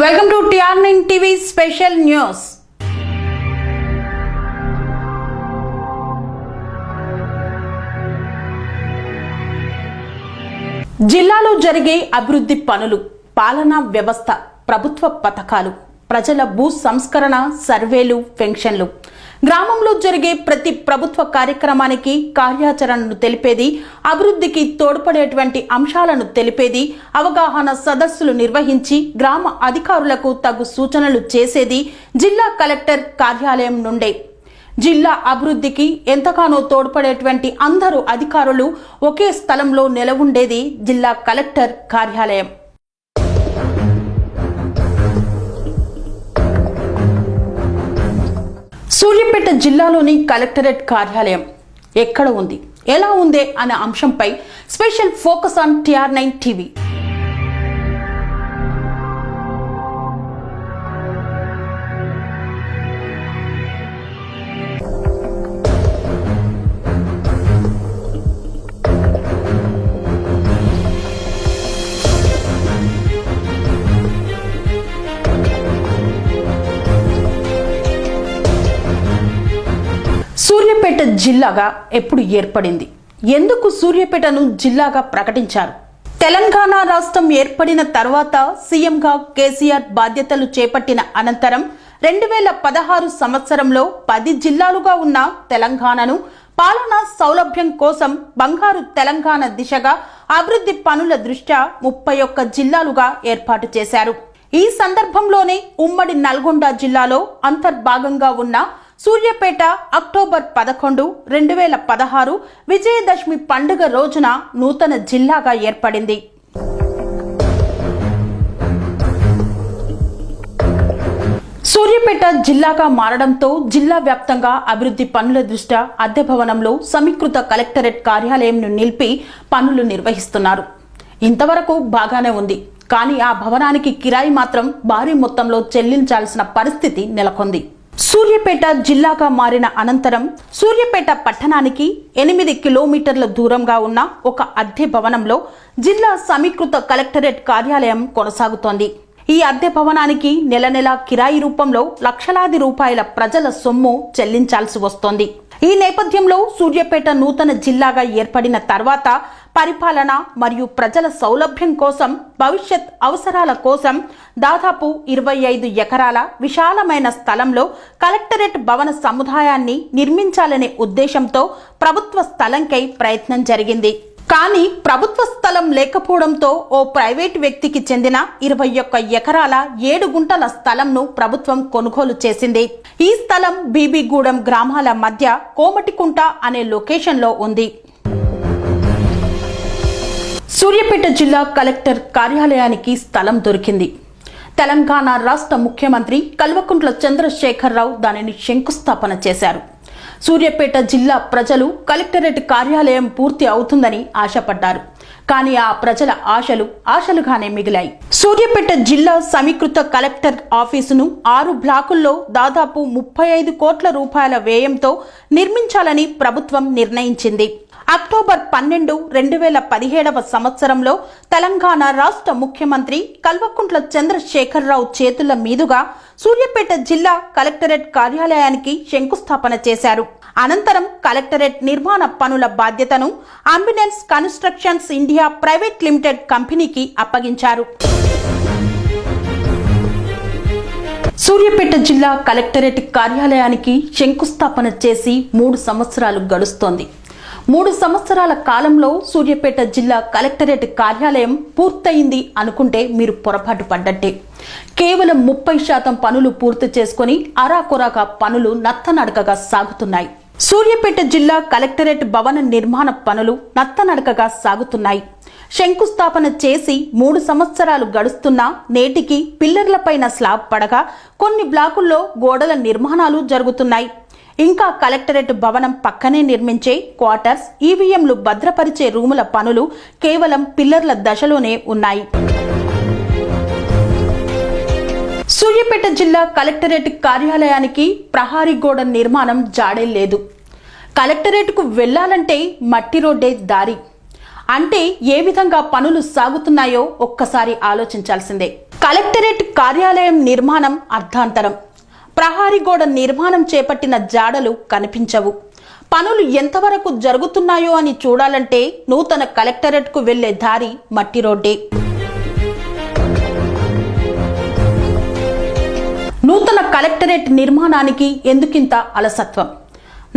Welcome to TRN TV special news. జిల్లాలో జరిగే అభివృద్ధి పనులు పాలనా వ్యవస్థ ప్రభుత్వ పథకాలు ప్రజల భూ సంస్కరణ సర్వేలు పెన్షన్లు గ్రామంలో జరిగే ప్రతి ప్రభుత్వ కార్యక్రమానికి కార్యాచరణను తెలిపేది అభివృద్ధికి తోడ్పడేటువంటి అంశాలను తెలిపేది అవగాహన సదస్సులు నిర్వహించి గ్రామ అధికారులకు తగు సూచనలు చేసేది జిల్లా కలెక్టర్ కార్యాలయం నుండే. జిల్లా అభివృద్ధికి ఎంతగానో తోడ్పడేటువంటి అందరు అధికారులు ఒకే స్థలంలో నెలవుండేది జిల్లా కలెక్టర్ కార్యాలయం. సూర్యాపేట జిల్లాలోని కలెక్టరేట్ కార్యాలయం ఎక్కడ ఉంది? ఎలా ఉందే? అనే అంశంపై special focus on TR nine TV. జిల్లాగా ఎప్పుడు ఏర్పడింది? ఎందుకు సూర్యాపేటను జిల్లాగా ప్రకటించారు? తెలంగాణ రాష్ట్రం ఏర్పడిన తర్వాత సీఎంగా కేసీఆర్ బాధ్యతలు చేపట్టిన అనంతరం రెండు వేల పదహారు సంవత్సరంలో పది జిల్లాలుగా ఉన్న తెలంగాణను పాలనా సౌలభ్యం కోసం బంగారు తెలంగాణ దిశగా అభివృద్ధి పనుల దృష్ట్యా ముప్పై ఒక్క జిల్లాలుగా ఏర్పాటు చేశారు. ఈ సందర్భంలోనే ఉమ్మడి నల్గొండ జిల్లాలో అంతర్భాగంగా ఉన్న సూర్యాపేట అక్టోబర్ పదకొండు రెండు వేల పదహారు విజయదశమి పండుగ రోజున నూతన జిల్లాగా ఏర్పడింది. సూర్యాపేట జిల్లాగా మారడంతో జిల్లా వ్యాప్తంగా అభివృద్ధి పనుల దృష్ట్యా అద్దె భవనంలో సమీకృత కలెక్టరేట్ కార్యాలయంను నిలిపి పనులు నిర్వహిస్తున్నారు. ఇంతవరకు బాగానే ఉంది. కానీ ఆ భవనానికి కిరాయి మాత్రం భారీ మొత్తంలో చెల్లించాల్సిన పరిస్థితి నెలకొంది. సూర్యపేట జిల్లాగా మారిన అనంతరం సూర్యపేట పట్టణానికి ఎనిమిది కిలోమీటర్ల దూరంగా ఉన్న ఒక అద్దె భవనంలో జిల్లా సమీకృత కలెక్టరేట్ కార్యాలయం కొనసాగుతోంది. ఈ అద్దె భవనానికి నెల నెల కిరాయి రూపంలో లక్షలాది రూపాయల ప్రజల సొమ్ము చెల్లించాల్సి వస్తోంది. ఈ నేపథ్యంలో సూర్యపేట నూతన జిల్లాగా ఏర్పడిన తర్వాత పరిపాలన మరియు ప్రజల సౌలభ్యం కోసం భవిష్యత్ అవసరాల కోసం దాదాపు ఇరవై ఐదు ఎకరాల విశాలమైన స్థలంలో కలెక్టరేట్ భవన సముదాయాన్ని నిర్మించాలనే ఉద్దేశంతో ప్రభుత్వ స్థలంకై ప్రయత్నం జరిగింది. కానీ ప్రభుత్వ స్థలం లేకపోవడంతో ఓ ప్రైవేట్ వ్యక్తికి చెందిన ఇరవై ఒక్క ఎకరాల ఏడు గుంటల స్థలంను ప్రభుత్వం కొనుగోలు చేసింది. ఈ స్థలం బీబీగూడెం గ్రామాల మధ్య కోమటికుంట అనే లొకేషన్లో ఉంది. సూర్యాపేట జిల్లా కలెక్టర్ కార్యాలయానికి స్థలం దొరికింది. తెలంగాణ రాష్ట్ర ముఖ్యమంత్రి కల్వకుంట్ల చంద్రశేఖరరావు దానిని శంకుస్థాపన చేశారు. సూర్యాపేట జిల్లా ప్రజలు కలెక్టరేట్ కార్యాలయం పూర్తి అవుతుందని ఆశపడ్డారు. కానీ ఆ ప్రజల ఆశలు ఆశలుగానే మిగిలాయి. సూర్యాపేట జిల్లా సమీకృత కలెక్టర్ ఆఫీసును ఆరు బ్లాకుల్లో దాదాపు ముప్పై ఐదు కోట్ల రూపాయల వ్యయంతో నిర్మించాలని ప్రభుత్వం నిర్ణయించింది. అక్టోబర్ పన్నెండు రెండు వేల పదిహేడవ సంవత్సరంలో తెలంగాణ రాష్ట్ర ముఖ్యమంత్రి కల్వకుంట్ల చంద్రశేఖరరావు చేతుల మీదుగా సూర్యాపేట జిల్లా కలెక్టరేట్ కార్యాలయానికి శంకుస్థాపన చేశారు. అనంతరం కలెక్టరేట్ నిర్మాణ పనుల బాధ్యతను ambulance constructions India private limited కంపెనీకి అప్పగించారు. సూర్యాపేట జిల్లా కలెక్టరేట్ కార్యాలయానికి శంకుస్థాపన చేసి మూడు సంవత్సరాలు గడుస్తోంది. మూడు సంవత్సరాల కాలంలో సూర్యాపేట జిల్లా కలెక్టరేట్ కార్యాలయం పూర్తయింది అనుకుంటే మీరు పొరపాటు పడ్డట్టే. కేవలం ముప్పై శాతం పనులు పూర్తి చేసుకుని అరాకొరాగా పనులు నత్తనడకగా సాగుతున్నాయి. సూర్యాపేట జిల్లా కలెక్టరేట్ భవన నిర్మాణ పనులు నత్తనడకగా సాగుతున్నాయి. శంకుస్థాపన చేసి మూడు సంవత్సరాలు గడుస్తున్నా నేటికి పిల్లర్లపైన స్లాబ్ పడగా కొన్ని బ్లాకుల్లో గోడల నిర్మాణాలు జరుగుతున్నాయి. ఇంకా కలెక్టరేట్ భవనం పక్కనే నిర్మించే క్వార్టర్స్ ఈవీఎంలు భద్రపరిచే రూముల పనులు కేవలం పిల్లర్ల దశలోనే ఉన్నాయి. సూర్యాపేట జిల్లా కలెక్టరేట్ కార్యాలయానికి ప్రహారీ గోడ నిర్మాణం జాడే లేదు. కలెక్టరేట్కు వెళ్ళాలంటే మట్టి రోడ్డే దారి. అంటే ఏ విధంగా పనులు సాగుతున్నాయో ఒక్కసారి ఆలోచించాల్సిందే. కలెక్టరేట్ కార్యాలయం నిర్మాణం అర్ధాంతరం. ప్రహారీ గోడ నిర్మాణం చేపట్టిన జాడలు కనిపించవు. పనులు ఎంతవరకు జరుగుతున్నాయో అని చూడాలంటే నూతన కలెక్టరేట్కు వెళ్ళే దారి మట్టి రోడ్డే. నూతన కలెక్టరేట్ నిర్మాణానికి ఎందుకింత అలసత్వం?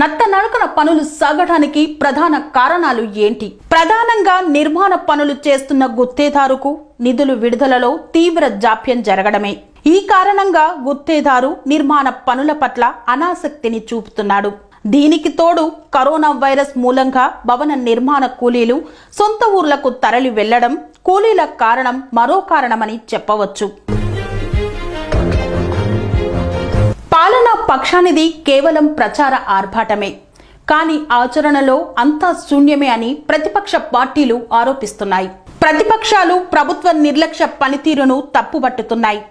నత్త నడకన పనులు సాగడానికి ప్రధాన కారణాలు ఏంటి? ప్రధానంగా నిర్మాణ పనులు చేస్తున్న గుత్తేదారుకు నిధులు విడుదలలో తీవ్ర జాప్యం జరగడమే. ఈ కారణంగా గుత్తేదారు నిర్మాణ పనుల పట్ల అనాసక్తిని చూపుతున్నాడు. దీనికి తోడు కరోనా వైరస్ మూలంగా భవన నిర్మాణ కూలీలు సొంత ఊర్లకు తరలి వెళ్ళడం కూలీల కారణం మరో కారణమని చెప్పవచ్చు. పాలనా పక్షానిది కేవలం ప్రచార ఆర్భాటమే. కానీ ఆచరణలో అంతా శూన్యమే అని ప్రతిపక్ష పార్టీలు ఆరోపిస్తున్నాయి. ప్రతిపక్షాలు ప్రభుత్వ నిర్లక్ష్య పనితీరును తప్పుపట్టుతున్నాయి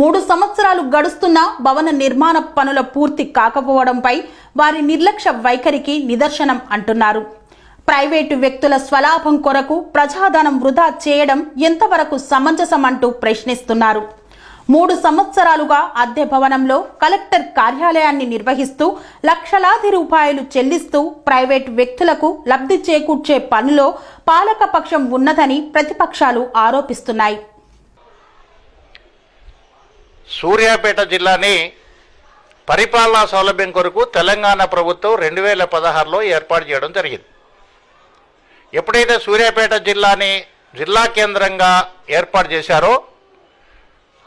మూడు సంవత్సరాలు గడుస్తున్న భవన నిర్మాణ పనుల పూర్తి కాకపోవడంపై వారి నిర్లక్ష్య వైఖరికి నిదర్శనం అంటున్నారు. ప్రైవేటు వ్యక్తుల స్వలాభం కొరకు ప్రజాధనం వృధా చేయడం ఎంతవరకు సమంజసం అంటూ ప్రశ్నిస్తున్నారు. మూడు సంవత్సరాలుగా అద్దె భవనంలో కలెక్టర్ కార్యాలయాన్ని నిర్వహిస్తూ లక్షలాది రూపాయలు చెల్లిస్తూ ప్రైవేట్ వ్యక్తులకు లబ్ధి చేకూర్చే పనిలో పాలకపక్షం ఉన్నదని ప్రతిపక్షాలు ఆరోపిస్తున్నాయి. సూర్యాపేట జిల్లాని పరిపాలనా సౌలభ్యం కొరకు తెలంగాణ ప్రభుత్వం రెండు వేల పదహారులో ఏర్పాటు చేయడం జరిగింది. ఎప్పుడైతే సూర్యాపేట జిల్లాని జిల్లా కేంద్రంగా ఏర్పాటు చేశారో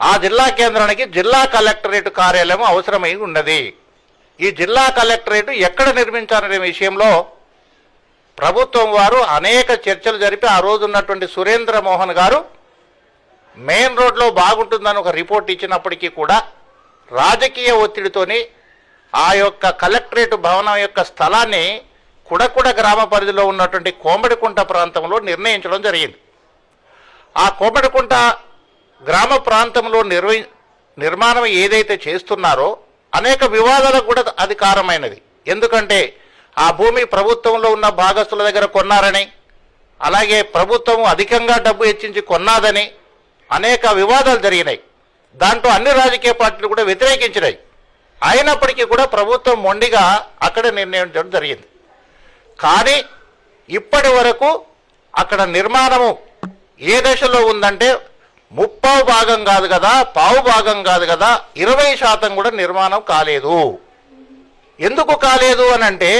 ఆ జిల్లా కేంద్రానికి జిల్లా కలెక్టరేట్ కార్యాలయం అవసరమై ఉన్నది. ఈ జిల్లా కలెక్టరేట్ ఎక్కడ నిర్మించాలనే విషయంలో ప్రభుత్వం వారు అనేక చర్చలు జరిపి ఆ రోజు ఉన్నటువంటి సురేంద్ర మోహన్ గారు మెయిన్ రోడ్లో బాగుంటుందని ఒక రిపోర్ట్ ఇచ్చినప్పటికీ కూడా రాజకీయ ఒత్తిడితోని ఆ యొక్క కలెక్టరేట్ భవనం యొక్క స్థలాన్ని కుడకుడ గ్రామ పరిధిలో ఉన్నటువంటి కోమడికుంట ప్రాంతంలో నిర్ణయించడం జరిగింది. ఆ కోమడికుంట గ్రామ ప్రాంతంలో నిర్వహి నిర్మాణం ఏదైతే చేస్తున్నారో అనేక వివాదాలకు కూడా అది కారణమైనది ఎందుకంటే ఆ భూమి ప్రభుత్వంలో ఉన్న భాగస్తుల దగ్గర కొన్నారని అలాగే ప్రభుత్వం అధికంగా డబ్బు హెచ్చించి కొన్నాదని అనేక వివాదాలు జరిగినాయి. దాంట్లో అన్ని రాజకీయ పార్టీలు కూడా వ్యతిరేకించినాయి. అయినప్పటికీ కూడా ప్రభుత్వం మొండిగా అక్కడ నిర్ణయించడం జరిగింది. కానీ ఇప్పటి వరకు అక్కడ నిర్మాణము ఏ దశలో ఉందంటే ముప్పావు భాగం కాదు కదా పావు భాగం కాదు కదా ఇరవై శాతం కూడా నిర్మాణం కాలేదు. ఎందుకు కాలేదు అని అంటే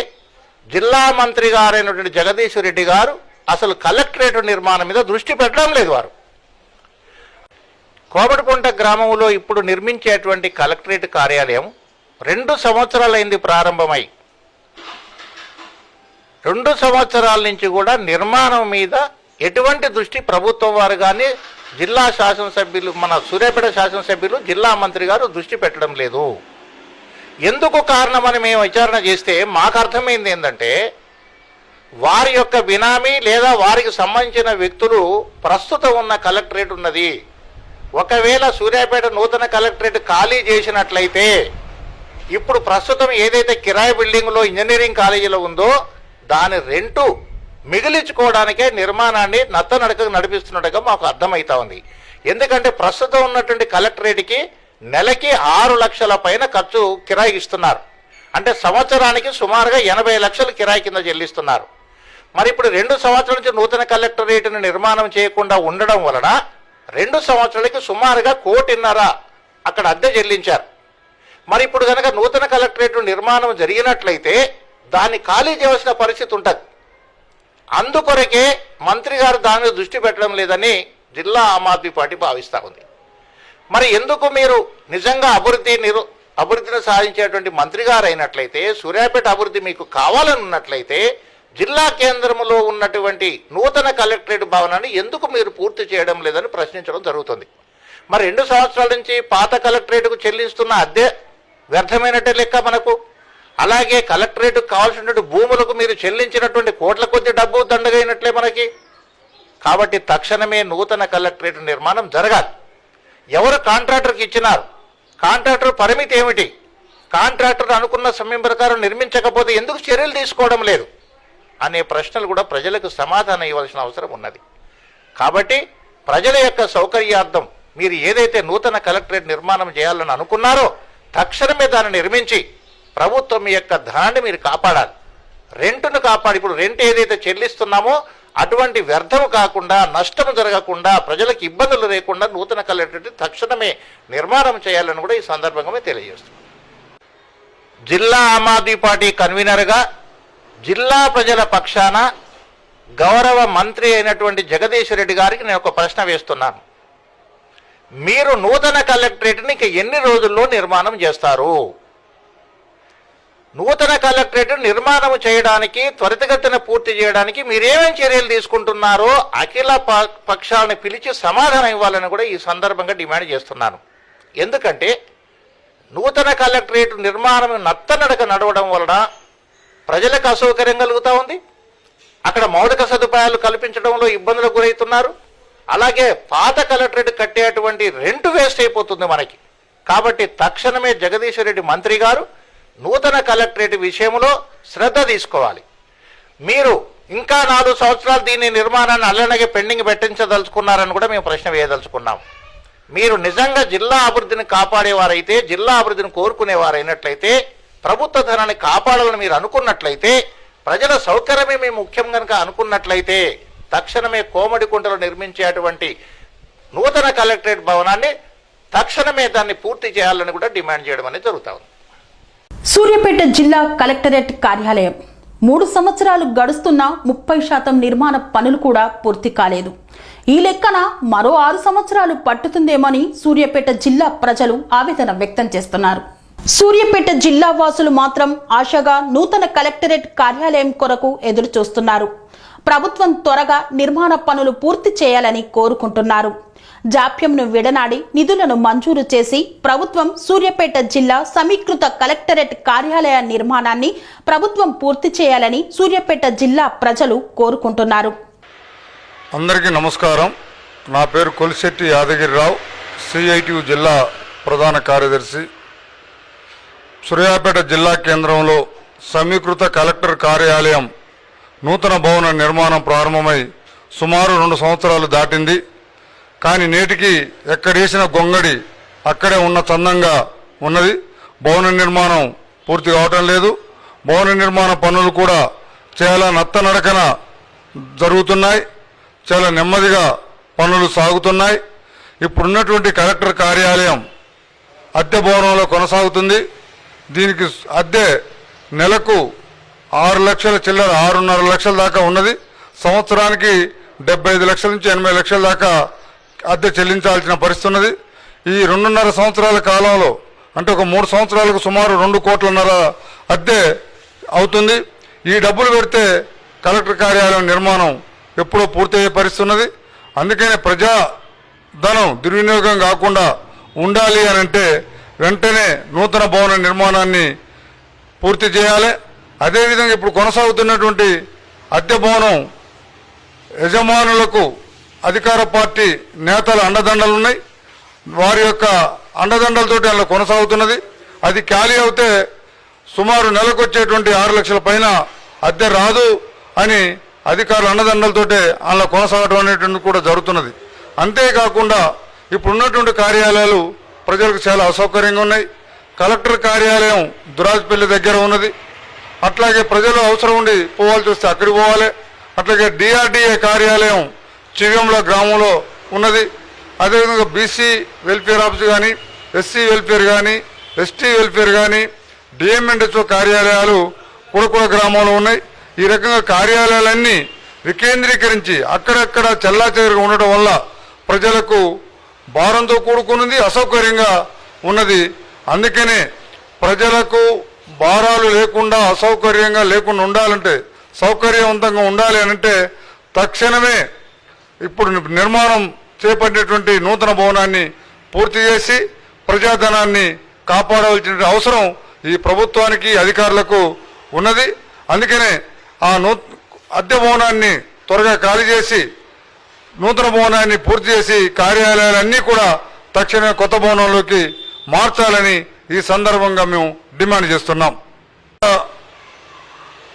జిల్లా మంత్రి గారైనటువంటి జగదీష్ రెడ్డి గారు అసలు కలెక్టరేట్ నిర్మాణం మీద దృష్టి పెట్టడం లేదు వారు. కోమటికుంట గ్రామంలో ఇప్పుడు నిర్మించేటువంటి కలెక్టరేట్ కార్యాలయం రెండు సంవత్సరాలైంది ప్రారంభమై రెండు సంవత్సరాల నుంచి కూడా నిర్మాణం మీద ఎటువంటి దృష్టి ప్రభుత్వం వారు కానీ జిల్లా శాసనసభ్యులు మన సూర్యాపేట శాసనసభ్యులు జిల్లా మంత్రి గారు దృష్టి పెట్టడం లేదు. ఎందుకు కారణమని మేము విచారణ చేస్తే మాకు అర్థమైంది ఏంటంటే వారి యొక్క బినామీ లేదా వారికి సంబంధించిన వ్యక్తులు ప్రస్తుతం ఉన్న కలెక్టరేట్ ఉన్నది. ఒకవేళ సూర్యాపేట నూతన కలెక్టరేట్ ఖాళీ చేసినట్లయితే ఇప్పుడు ప్రస్తుతం ఏదైతే కిరాయి బిల్డింగ్లో ఇంజనీరింగ్ కాలేజీలో ఉందో దాని రెంటు మిగిలించుకోవడానికే నిర్మాణాన్ని నత్తనడకకు నడిపిస్తున్నట్టుగా మాకు అర్థమవుతా ఉంది. ఎందుకంటే ప్రస్తుతం ఉన్నటువంటి కలెక్టరేట్కి నెలకి ఆరు లక్షల పైన ఖర్చు కిరాయి ఇస్తున్నారు. అంటే సంవత్సరానికి సుమారుగా ఎనభై లక్షలు కిరాయి కింద చెల్లిస్తున్నారు. మరి ఇప్పుడు రెండు సంవత్సరాల నుంచి నూతన కలెక్టరేట్ను నిర్మాణం చేయకుండా ఉండడం వలన రెండు సంవత్సరాలకి సుమారుగా కోటిన్నర అక్కడ అద్దె చెల్లించారు. మరి ఇప్పుడు కనుక నూతన కలెక్టరేట్ నిర్మాణం జరిగినట్లయితే దాన్ని ఖాళీ చేయవలసిన పరిస్థితి ఉంటుంది. అందుకొరకే మంత్రి గారు దాని మీద దృష్టి పెట్టడం లేదని జిల్లా ఆమ్ ఆద్మీ పార్టీ భావిస్తూ ఉంది. మరి ఎందుకు మీరు నిజంగా అభివృద్ధి నిరు అభివృద్ధిని సాధించేటువంటి మంత్రి గారు అయినట్లయితే సూర్యాపేట అభివృద్ధి మీకు కావాలని ఉన్నట్లయితే జిల్లా కేంద్రంలో ఉన్నటువంటి నూతన కలెక్టరేట్ భవనాన్ని ఎందుకు మీరు పూర్తి చేయడం లేదని ప్రశ్నించడం జరుగుతుంది. మరి రెండు సంవత్సరాల నుంచి పాత కలెక్టరేట్కు చెల్లిస్తున్న అద్దె వ్యర్థమైనట్టే లెక్క మనకు? అలాగే కలెక్టరేట్కు కావాల్సినటువంటి భూములకు మీరు చెల్లించినటువంటి కోట్ల కొద్ది డబ్బు దండగైనట్లే మనకి. కాబట్టి తక్షణమే నూతన కలెక్టరేట్ నిర్మాణం జరగాలి. ఎవరు కాంట్రాక్టర్కి ఇచ్చినారు? కాంట్రాక్టర్ పరిమితి ఏమిటి? కాంట్రాక్టర్ అనుకున్న సమయం ప్రకారం నిర్మించకపోతే ఎందుకు చర్యలు తీసుకోవడం లేదు? అనే ప్రశ్నలు కూడా ప్రజలకు సమాధానం ఇవ్వాల్సిన అవసరం ఉన్నది. కాబట్టి ప్రజల యొక్క సౌకర్యార్థం మీరు ఏదైతే నూతన కలెక్టరేట్ నిర్మాణం చేయాలని అనుకున్నారో తక్షణమే దాన్ని నిర్మించి ప్రభుత్వం యొక్క ధనాన్ని మీరు కాపాడాలి. రెంటును కాపాడి ఇప్పుడు రెంట్ ఏదైతే చెల్లిస్తున్నామో అటువంటి వ్యర్థం కాకుండా నష్టం జరగకుండా ప్రజలకు ఇబ్బందులు లేకుండా నూతన కలెక్టరేట్ తక్షణమే నిర్మాణం చేయాలని కూడా ఈ సందర్భంగా మేము తెలియజేస్తున్నాం. జిల్లా ఆమ్ ఆద్మీ పార్టీ కన్వీనర్గా జిల్లా ప్రజల పక్షాన గౌరవ మంత్రి అయినటువంటి జగదీష్ రెడ్డి గారికి నేను ఒక ప్రశ్న వేస్తున్నాను. మీరు నూతన కలెక్టరేట్ని ఇంక ఎన్ని రోజుల్లో నిర్మాణం చేస్తారు? నూతన కలెక్టరేట్ నిర్మాణం చేయడానికి త్వరితగతిన పూర్తి చేయడానికి మీరేమేం చర్యలు తీసుకుంటున్నారో అఖిల ప- పక్షాలను పిలిచి సమాధానం ఇవ్వాలని కూడా ఈ సందర్భంగా డిమాండ్ చేస్తున్నాను. ఎందుకంటే నూతన కలెక్టరేట్ నిర్మాణం నత్తనడక నడవడం వలన ప్రజలకు అసౌకర్యం కలుగుతూ ఉంది. అక్కడ మౌలిక సదుపాయాలు కల్పించడంలో ఇబ్బందులకు గురవుతున్నారు. అలాగే పాత కలెక్టరేట్ కట్టేటువంటి రెంట్ వేస్ట్ అయిపోతుంది మనకి. కాబట్టి తక్షణమే జగదీశ్వరెడ్డి మంత్రి గారు నూతన కలెక్టరేట్ విషయంలో శ్రద్ధ తీసుకోవాలి. మీరు ఇంకా నాలుగు సంవత్సరాలు దీని నిర్మాణాన్ని అల్లనగే పెండింగ్ పెట్టించదలుచుకున్నారని కూడా మేము ప్రశ్న వేయదలుచుకున్నాం. మీరు నిజంగా జిల్లా అభివృద్ధిని కాపాడేవారైతే జిల్లా అభివృద్ధిని కోరుకునేవారైనట్లయితే ప్రభుత్వ ధనాన్ని కాపాడాలని మీరు అనుకున్నట్లయితే ప్రజల సౌకర్యమే మేము ముఖ్యం కనుక అనుకున్నట్లయితే తక్షణమే కోమడి కుంటలు నిర్మించేటువంటి నూతన కలెక్టరేట్ భవనాన్ని తక్షణమే దాన్ని పూర్తి చేయాలని కూడా డిమాండ్ చేయడం అనేది జరుగుతూ ఉంది. సూర్యాపేట జిల్లా కలెక్టరేట్ కార్యాలయం. మూడు సంవత్సరాలు గడుస్తున్న ముప్పై శాతం నిర్మాణ పనులు కూడా పూర్తి కాలేదు. ఈ లెక్కన మరో ఆరు సంవత్సరాలు పట్టుతుందేమని సూర్యాపేట జిల్లా ప్రజలు ఆవేదన వ్యక్తం చేస్తున్నారు. సూర్యాపేట జిల్లా వాసులు మాత్రం ఆశగా నూతన కలెక్టరేట్ కార్యాలయం కొరకు ఎదురు చూస్తున్నారు ప్రభుత్వం త్వరగా నిర్మాణ పనులు పూర్తి చేయాలని కోరుకుంటున్నారు. జాప్యంను విడనాడి నిధులను మంజూరు చేసి ప్రభుత్వం సూర్యాపేట జిల్లా సమీకృత కలెక్టరేట్ కార్యాలయ నిర్మాణాన్ని ప్రభుత్వం పూర్తి చేయాలని సూర్యాపేట జిల్లా ప్రజలు కోరుకుంటున్నారు. అందరికీ నమస్కారం. నా పేరు కొలిశెట్టి యాదగిరిరావు సిఐటియు జిల్లా ప్రధాన కార్యదర్శి. సూర్యాపేట జిల్లా కేంద్రంలో సమీకృత కలెక్టర్ కార్యాలయం నూతన భవన నిర్మాణం ప్రారంభమై సుమారు రెండు సంవత్సరాలు దాటింది. కానీ నేటికి ఎక్కడేసిన గొంగడి అక్కడే ఉన్న చందంగా ఉన్నది. భవన నిర్మాణం పూర్తి కావటం లేదు. భవన నిర్మాణ పనులు కూడా చాలా నత్తనడకన జరుగుతున్నాయి. చాలా నెమ్మదిగా పనులు సాగుతున్నాయి. ఇప్పుడున్నటువంటి కలెక్టర్ కార్యాలయం అద్దె భవనంలో కొనసాగుతుంది. దీనికి అద్దె నెలకు ఆరు లక్షల చిల్లర ఆరున్నర లక్షల దాకా ఉన్నది. సంవత్సరానికి డెబ్బై ఐదు లక్షల నుంచి ఎనభై లక్షల దాకా అద్దె చెల్లించాల్సిన పరిస్థితి ఉన్నది. ఈ రెండున్నర సంవత్సరాల కాలంలో అంటే ఒక మూడు సంవత్సరాలకు సుమారు రెండు కోట్లన్నర అద్దె అవుతుంది. ఈ డబ్బులు పెడితే కలెక్టర్ కార్యాలయం నిర్మాణం ఎప్పుడో పూర్తయ్యే పరిస్థితి ఉన్నది. అందుకనే ప్రజా ధనం దుర్వినియోగం కాకుండా ఉండాలి అని అంటే వెంటనే నూతన భవన నిర్మాణాన్ని పూర్తి చేయాలి. అదేవిధంగా ఇప్పుడు కొనసాగుతున్నటువంటి అద్దె భవనం యజమానులకు అధికార పార్టీ నేతల అండదండలు ఉన్నాయి వారి యొక్క అండదండలతోటి అలా కొనసాగుతున్నది. అది ఖాళీ అవుతే సుమారు నెలకు వచ్చేటువంటి ఆరు లక్షల పైన అద్దె రాదు అని అధికారుల అండదండలతోటే అలా కొనసాగడం అనేటువంటి కూడా జరుగుతున్నది. అంతేకాకుండా ఇప్పుడున్నటువంటి కార్యాలయాలు ప్రజలకు చాలా అసౌకర్యంగా ఉన్నాయి. కలెక్టర్ కార్యాలయం దురాజ్పల్లి దగ్గర ఉన్నది. అట్లాగే ప్రజలు అవసరం ఉండి పోవాల్సి వస్తే అక్కడికి పోవాలి. అట్లాగే డిఆర్డిఏ కార్యాలయం చివ్యంల గ్రామంలో ఉన్నది. అదేవిధంగా బీసీ వెల్ఫేర్ ఆఫీస్ కానీ ఎస్సీ వెల్ఫేర్ కానీ ఎస్టీ వెల్ఫేర్ కానీ డిఎంఎండ్హెచ్ఓ కార్యాలయాలు కుడకుడ గ్రామంలో ఉన్నాయి. ఈ రకంగా కార్యాలయాలన్నీ వికేంద్రీకరించి అక్కడక్కడ చెల్లాచెదరుగా ఉండటం వల్ల ప్రజలకు భారంతో కూడుకున్నది అసౌకర్యంగా ఉన్నది. అందుకనే ప్రజలకు భారాలు లేకుండా అసౌకర్యంగా లేకుండా ఉండాలంటే సౌకర్యవంతంగా ఉండాలి అని అంటే తక్షణమే ఇప్పుడు నిర్మాణం చేపట్టినటువంటి నూతన భవనాన్ని పూర్తి చేసి ప్రజాధనాన్ని కాపాడవలసిన అవసరం ఈ ప్రభుత్వానికి అధికారులకు ఉన్నది. అందుకనే ఆ నూ అద్దె భవనాన్ని త్వరగా ఖాళీ చేసి నూతన భవనాన్ని పూర్తి చేసి కార్యాలయాలన్నీ కూడా తక్షణమే కొత్త భవనంలోకి మార్చాలని ఈ సందర్భంగా మేము డిమాండ్ చేస్తున్నాం.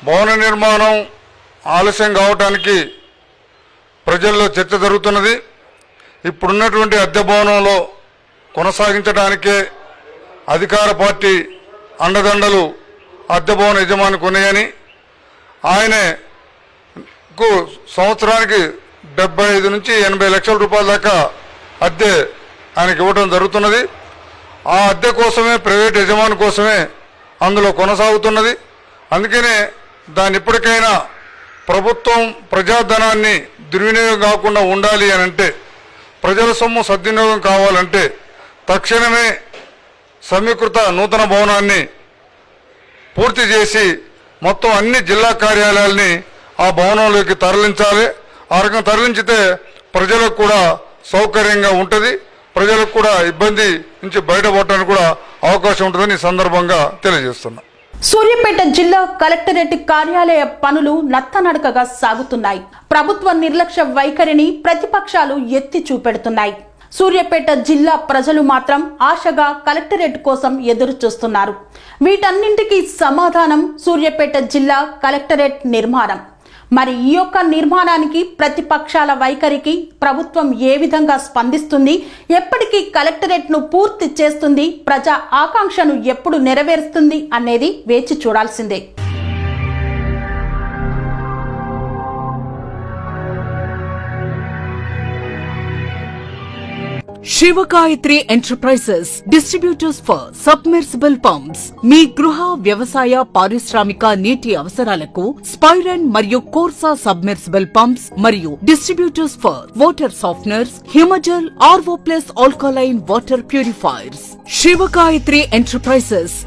భవన నిర్మాణం ఆలస్యం కావటానికి ప్రజల్లో చర్చ జరుగుతున్నది. ఇప్పుడున్నటువంటి అద్దె భవనంలో కొనసాగించడానికే అధికార పార్టీ అండదండలు అద్దె భవన యజమాని కొన్నాయని ఆయనకు సంవత్సరానికి డెబ్బై ఐదు నుంచి ఎనభై లక్షల రూపాయల దాకా అద్దె ఆయనకి ఇవ్వడం జరుగుతున్నది. ఆ అద్దె కోసమే ప్రైవేట్ యజమాని కోసమే అందులో కొనసాగుతున్నది. అందుకనే దాన్ని ఇప్పటికైనా ప్రభుత్వం ప్రజాధనాన్ని దుర్వినియోగం కాకుండా ఉండాలి అని అంటే ప్రజల సొమ్ము సద్వినియోగం కావాలంటే తక్షణమే సమీకృత నూతన భవనాన్ని పూర్తి చేసి మొత్తం అన్ని జిల్లా కార్యాలయాల్ని ఆ భవనంలోకి తరలించాలి. ఆ రకం తరలించితే ప్రజలకు కూడా సౌకర్యంగా ఉంటుంది. ప్రజలకు కూడా ఇబ్బంది నుంచి బయటపడటానికి కూడా అవకాశం ఉంటుందని ఈ సందర్భంగా తెలియజేస్తున్నా. సూర్యాపేట జిల్లా కలెక్టరేట్ కార్యాలయ పనులు నత్తనడకగా సాగుతున్నాయి. ప్రభుత్వ నిర్లక్ష్య వైఖరిని ప్రతిపక్షాలు ఎత్తి చూపెడుతున్నాయి. సూర్యాపేట జిల్లా ప్రజలు మాత్రం ఆశగా కలెక్టరేట్ కోసం ఎదురు చూస్తున్నారు వీటన్నింటికీ సమాధానం సూర్యాపేట జిల్లా కలెక్టరేట్ నిర్మాణం. మరి ఈ యొక్క నిర్మాణానికి ప్రతిపక్షాల వైఖరికి ప్రభుత్వం ఏ విధంగా స్పందిస్తుంది? ఎప్పటికీ కలెక్టరేట్ను పూర్తి చేస్తుంది? ప్రజా ఆకాంక్షను ఎప్పుడు నెరవేరుస్తుంది? అనేది వేచి చూడాల్సిందే. Sivagayatri enterprises distributors for submersible pumps మీ గృహ వ్యవసాయ పారిశ్రామిక నీటి అవసరాలకు స్పైరన్ మరియు కోర్సా సబ్మెర్సిబుల్ పంప్స్ మరియు distributors for water softeners Himajal RO plus alkaline water purifiers Sivagayatri enterprises